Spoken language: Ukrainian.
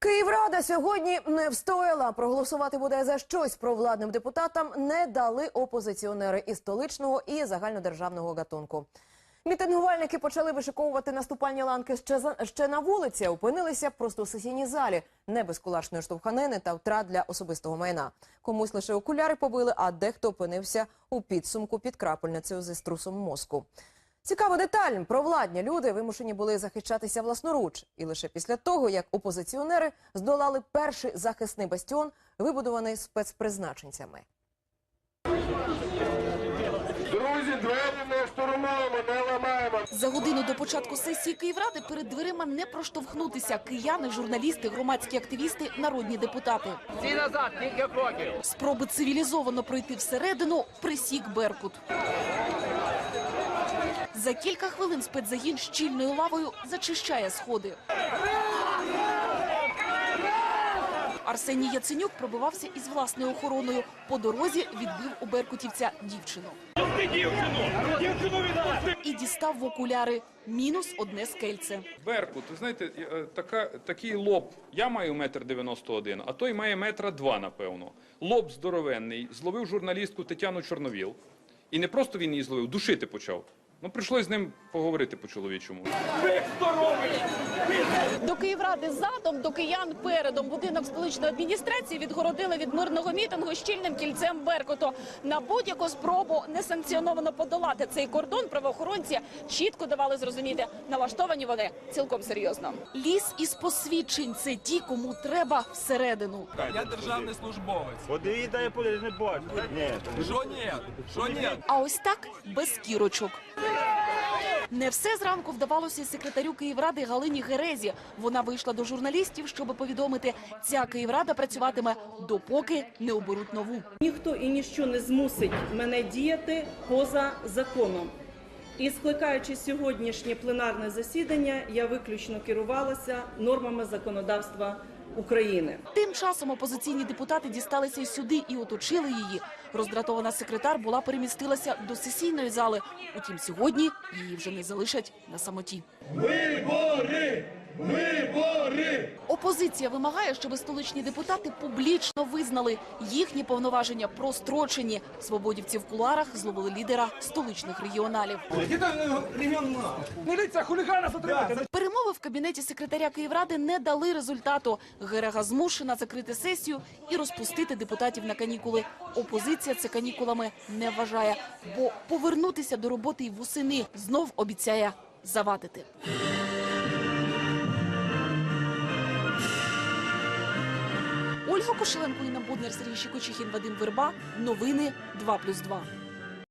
Київрада сьогодні не встояла. Проголосувати буде за щось провладним депутатам не дали опозиціонери і столичного, і загальнодержавного гатунку. Мітингувальники почали вишиковувати наступальні ланки ще, за, ще на вулиці, опинилися просто у сесійній залі, не без кулашної штовханини та втрат для особистого майна. Комусь лише окуляри побили, а дехто опинився у підсумку під крапельницею зі струсом мозку. Цікава деталь. Провладні люди вимушені були захищатися власноруч. І лише після того, як опозиціонери здолали перший захисний бастіон, вибудований спецпризначенцями. Друзі, двері не штурмуємо, не ламаємо. За годину до початку сесії Київради перед дверима не проштовхнутися. Кияни, журналісти, громадські активісти, народні депутати. Всі назад, кілька кроків. Спроби цивілізовано пройти всередину присік Беркут. За кілька хвилин спецзагін щільною лавою зачищає сходи. Арсеній Яценюк пробивався із власною охороною. По дорозі відбив у беркутівця дівчину. І дістав в окуляри. Мінус одне скельце. Беркут, ви знаєте, е, така, такий лоб. Я маю метр дев'яносто один, а той має метра два, напевно. Лоб здоровенний. Зловив журналістку Тетяну Чорновіл. І не просто він її зловив, душити почав. Ну, прийшлось з ним поговорити по-чоловічому. До Київради задом, до киян передом. Будинок столичної адміністрації відгородили від мирного мітингу щільним кільцем Беркуту. На будь-яку спробу несанкціоновано подолати цей кордон правоохоронці чітко давали зрозуміти, налаштовані вони цілком серйозно. Ліс із посвідчень це ті, кому треба всередину. Я державний службовець. Я поле не бачу. Що ні? Що ні? А ось так без кірочок. Не все зранку вдавалося секретарю Київради Галині Герезі. Вона вийшла до журналістів, щоб повідомити, ця Київрада працюватиме допоки не оберуть нову. Ніхто і ніщо не змусить мене діяти поза законом. І скликаючи сьогоднішнє пленарне засідання, я виключно керувалася нормами законодавства України. Тим часом опозиційні депутати дісталися й сюди і оточили її. Роздратована секретар була перемістилася до сесійної зали. Утім, сьогодні її вже не залишать на самоті. Опозиція вимагає, щоб столичні депутати публічно визнали їхні повноваження прострочені. Свободівці в кулуарах зловили лідера столичних регіоналів. Міліція, хулігана затримати! Перемови в кабінеті секретаря Київради не дали результату. Герега змушена закрити сесію і розпустити депутатів на канікули. Опозиція це канікулами не вважає, бо повернутися до роботи й восени знов обіцяє завадити. Ольга Кошеленко, Інна Буднер, Сергій Щекочихін, Вадим Верба. Новини 2+,2.